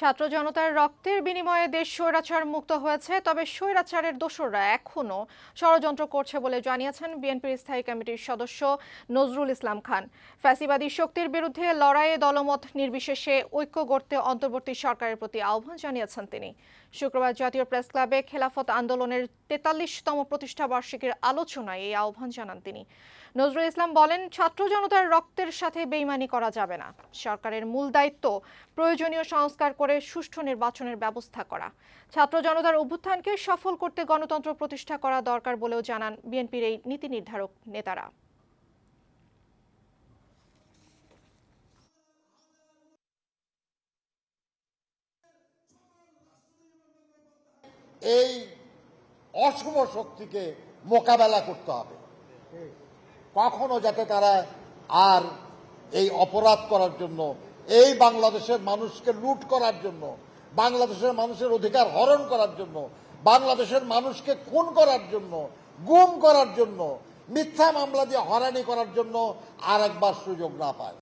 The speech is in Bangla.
ছাত্র জনতার রক্তের বিনিময়ে দেশ স্বৈরাচার মুক্ত হয়েছে, তবে স্বৈরাচারের দোসররা এখনও ষড়যন্ত্র করছে বলে জানিয়েছেন বিএনপির স্থায়ী কমিটির সদস্য নজরুল ইসলাম খান। ফ্যাসিবাদী শক্তির বিরুদ্ধে লড়াইয়ে দলমত নির্বিশেষে ঐক্য গড়তে অন্তর্বর্তী সরকারের প্রতি আহ্বান জানিয়েছেন তিনি। শুক্রবার জাতীয় প্রেস ক্লাবে খেলাফত আন্দোলনের তেতাল্লিশতম প্রতিষ্ঠা বার্ষিকীর আলোচনায় এই আহ্বান জানান তিনি। নজরুল ইসলাম বলেন, ছাত্র জনতার রক্তের সাথে বেইমানি করা যাবে না। সরকারের মূল দায়িত্ব প্রয়োজনীয় সংস্কার করে সুষ্ঠু নির্বাচনের ব্যবস্থা করা। ছাত্র জনতার অভ্যুত্থানকে সফল করতে গণতন্ত্র প্রতিষ্ঠা করা দরকার বলেও জানান বিএনপির এই নীতি নির্ধারক নেতারা। এই অশুভ শক্তিকে মোকাবেলা করতে হবে। কখনো যাতে তারা আর এই অপরাধ করার জন্য এই বাংলাদেশের মানুষকে লুট করার জন্য, বাংলাদেশের মানুষের অধিকার হরণ করার জন্য, বাংলাদেশের মানুষকে খুন করার জন্য, গুম করার জন্য, মিথ্যা মামলা দিয়ে হরানি করার জন্য আর একবার সুযোগ না পায়।